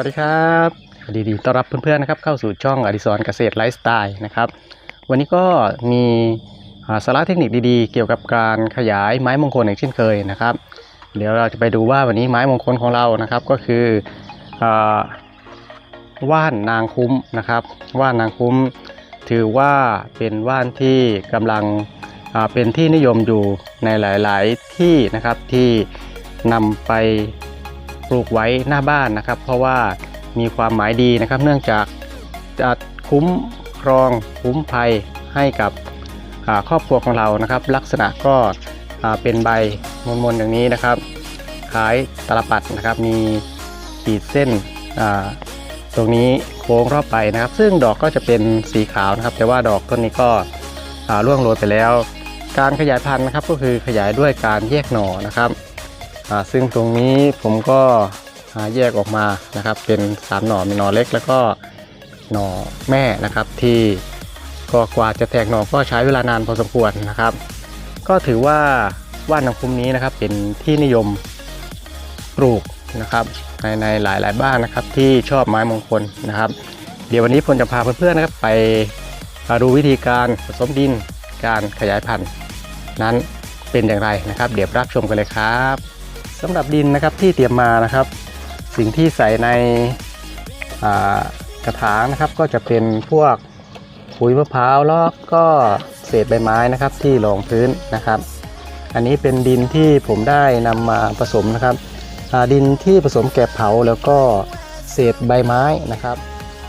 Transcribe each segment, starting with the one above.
วัสดีครับดีดีๆต้อนรับเพื่อนๆนะครับเข้าสู่ช่องอดิศรเกษตรไลฟ์สไตล์นะครับวันนี้ก็มีสาระเทคนิคดีๆ เกี่ยวกับการขยายไม้มงคลอย่างเช่นเคยนะครับ เดี๋ยวเราจะไปดูว่าวันนี้ไม้มงคลของเรานะครับก็คืออว่านนางคุ้มนะครับว่านนางคุ้ม ถือว่าเป็นว่านที่กำลังเป็นที่นิยมอยู่ในหลาย ๆ ที่นะครับที่นำไป ปลูกไว้หน้าบ้านนะครับ เพราะว่ามีความหมายดีนะครับ เนื่องจากจะคุ้มครองคุ้มภัยให้กับครอบครัวของเรานะครับ ลักษณะก็เป็นใบมนๆอย่างนี้นะครับคล้ายตลปัดนะครับ มีขีดเส้นตรงนี้โค้งรอบไปนะครับ ซึ่งดอกก็จะเป็นสีขาวนะครับ แต่ว่าดอกต้นนี้ก็ร่วงโรยไปแล้ว การขยายพันธุ์นะครับก็คือขยายด้วยการแยกหน่อนะครับ ซึ่งตรงนี้ผมก็แยกออกมานะครับ เป็นสามหน่อมีหน่อเล็ก แล้วก็หน่อแม่นะครับ ที่ก็กว่าจะแตกหน่อก็ใช้เวลานานพอสมควรนะครับ ก็ถือว่าว่านน้ำคุ้มนี้นะครับเป็นที่นิยมปลูกนะครับในในหลายๆบ้านนะครับที่ชอบไม้มงคลนะครับ เดี๋ยววันนี้ผมจะพาเพื่อนๆนะครับไปดูวิธีการผสมดินการขยายพันธุ์นั้นเป็นอย่างไรนะครับ เดี๋ยวรับชมกันเลยครับ สำหรับดินนะครับที่เตรียมมานะครับ สิ่งที่ใส่ในกระถางนะครับ ก็จะเป็นพวกปุ๋ยมะพร้าวแล้วก็เศษใบไม้นะครับที่รองพื้นนะครับ อันนี้เป็นดินที่ผมได้นำมาผสมนะครับอ่าดินที่ผสมแกบเผาแล้วก็เศษใบไม้นะครับ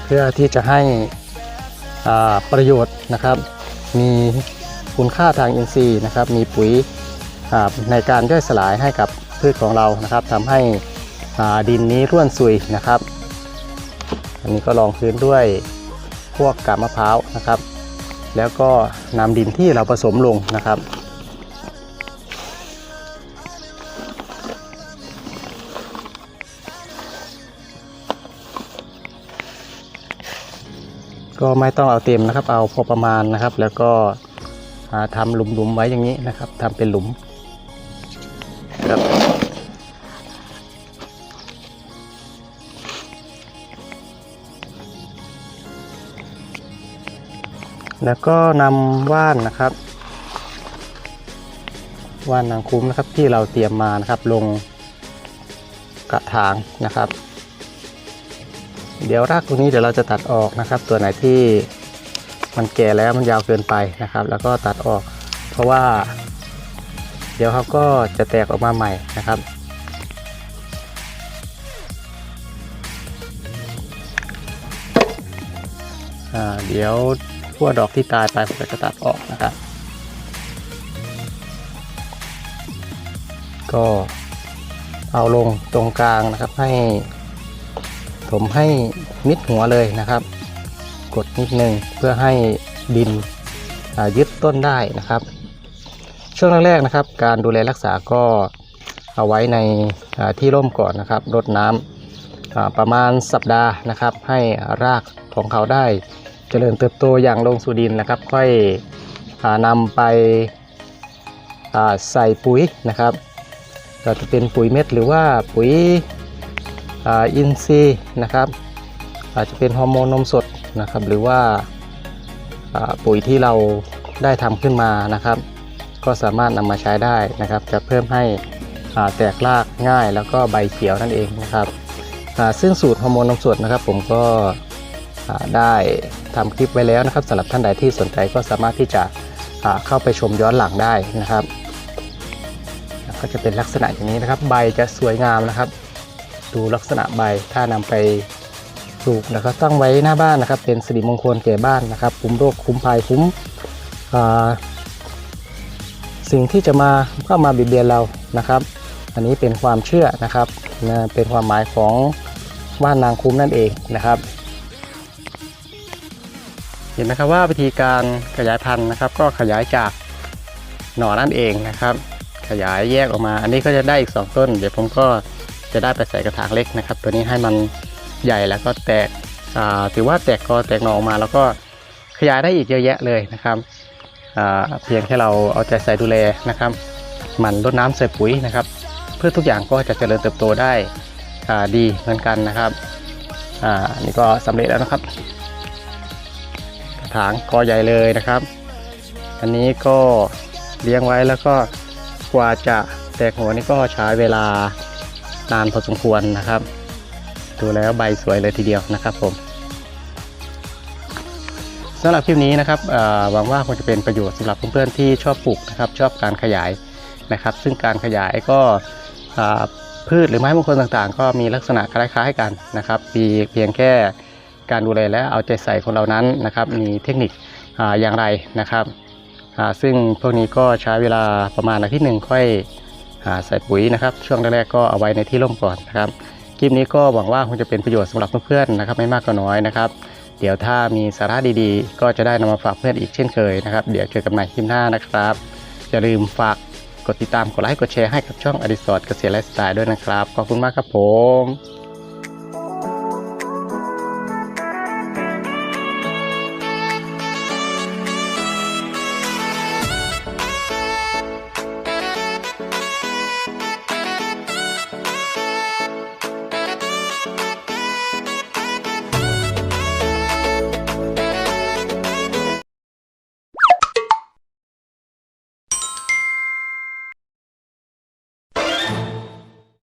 เพื่อที่จะให้อ่าประโยชน์นะครับ มีคุณค่าทางอินทรีย์นะครับ มีปุ๋ยในการย่อยสลายให้กับ พืชของเรานะครับทำให้ดินนี้ร่วนซุยนะครับ อันนี้ก็รองพื้นด้วยพวกกาบมะพร้าวนะครับ แล้วก็นำดินที่เราผสมลงนะครับก็ไม่ต้องเอาเต็มนะครับ เอาพอประมาณนะครับ แล้วก็อ่าทำหลุมๆไว้อย่างนี้นะครับทำเป็นหลุม แล้วก็นำว่านนะครับ ว่านนางคุ้มนะครับที่เราเตรียมมานะครับลงกระถางนะครับ เดี๋ยวรากตรงนี้เดี๋ยวเราจะตัดออกนะครับ ตัวไหนที่มันแก่แล้วมันยาวเกินไปนะครับ แล้วก็ตัดออก เพราะว่า เดี๋ยวเขาก็จะแตกออกมาใหม่นะครับเดี๋ยว พวกดอกที่ตายไปผมจะตัดออกนะครับ ก็เอาลงตรงกลางนะครับให้ผมให้มิดหัวเลยนะครับ กดนิดนึงเพื่อให้ดินยึดต้นได้นะครับ ช่วงแรกๆนะครับ การดูแลรักษาก็เอาไว้ในที่ร่มก่อนนะครับรดน้ำประมาณสัปดาห์นะครับ ให้รากของเขาได้ เจริญเติบโตอย่างลงสู่ดินนะครับ ค่อยอนำไปาใส่ปุ๋ยนะครับก็จะเป็นปุ๋ยเม็ดหรือว่าปุ๋ยอินทรีย์นะครับ อาจจะเป็นฮอร์โมนนมสดนะครับ หรือว่าาปุ๋ยที่เราได้ทำขึ้นมานะครับ ก็สามารถนำมาใช้ได้นะครับ จะเพิ่มให้แตกรากง่ายแล้วก็ใบเขียวนั่นเองนะครับซึ่งสูตรฮอร์โมนนมสดนะครับ ผมก็ ได้ทำคลิปไว้แล้วนะครับสำหรับท่านใดที่สนใจก็สามารถที่จะเข้าไปชมย้อนหลังได้นะครับ ก็จะเป็นลักษณะอย่างนี้นะครับ ใบจะสวยงามนะครับ ดูลักษณะใบถ้านำไปปลูกแล้วก็ตั้งไว้หน้าบ้านนะครับ เป็นสิริมงคลแก่บ้านนะครับคุ้มโรคคุ้มภัยคุ้มสิ่งที่จะมาเข้ามาบิดเบียนเรานะครับ อันนี้เป็นความเชื่อนะครับเป็นความหมายของว่านนางคุ้มนั่นเองนะครับ ห็นไหมครับว่าวิธีการขยายพันธุ์นะครับ ก็ขยายจากหน่อนั่นเองนะครับ ขยายแยกออกมา อันนี้ก็จะได้อีก 2 ต้น เดี๋ยวผมก็จะได้ไปใส่กระถางเล็กนะครับ ตัวนี้ให้มันใหญ่แล้วก็แตกถือว่าแตกกอแตกหน่อออกมา แล้วก็ขยายได้อีกเยอะแยะเลยนะครับเพียงแค่เราเอาใจใส่ดูแลนะครับมันรดน้ำใส่ปุ๋ยนะครับ เพื่อทุกอย่างก็จะเจริญเติบโตได้ดีเหมือนกันนะครับ อ่านี่ก็สำเร็จแล้วนะครับ ถางกอใหญ่เลยนะครับ อันนี้ก็เลี้ยงไว้แล้วก็กว่าจะแตกหัวนี่ก็ใช้เวลานานพอสมควรนะครับ ดูแล้วใบสวยเลยทีเดียวนะครับผมสำหรับคลิปนี้นะครับหวังว่าคงจะเป็นประโยชน์สำหรับเพื่อนๆที่ชอบปลูกนะครับ ชอบการขยายนะครับ ซึ่งการขยายก็พืชหรือไม้มงคลต่างๆ ก็มีลักษณะคล้ายๆกันนะครับมีเพียงแค่ การดูแลและเอาใจใส่ของเรานั้นนะครับ มีเทคนิคอย่างไรนะครับ ซึ่งพวกนี้ก็ใช้เวลาประมาณอาทิตย์หนึ่งค่อยใส่ปุ๋ยนะครับ ช่วงแรกๆก็เอาไว้ในที่ร่มก่อนนะครับคลิปนี้ก็หวังว่าคงจะเป็นประโยชน์สำหรับเพื่อนๆนะครับ ไม่มากก็น้อยนะครับ เดี๋ยวถ้ามีสาระดีๆ ก็จะได้นำมาฝากเพื่อนอีกเช่นเคยนะครับ เดี๋ยวเจอกันใหม่คลิปหน้านะครับอย่าลืมฝากกดติดตามกดไลค์กดแชร์ให้กับช่องอดิสรเกษตรไลฟ์สไตล์ด้วยนะครับขอบคุณมากครับผม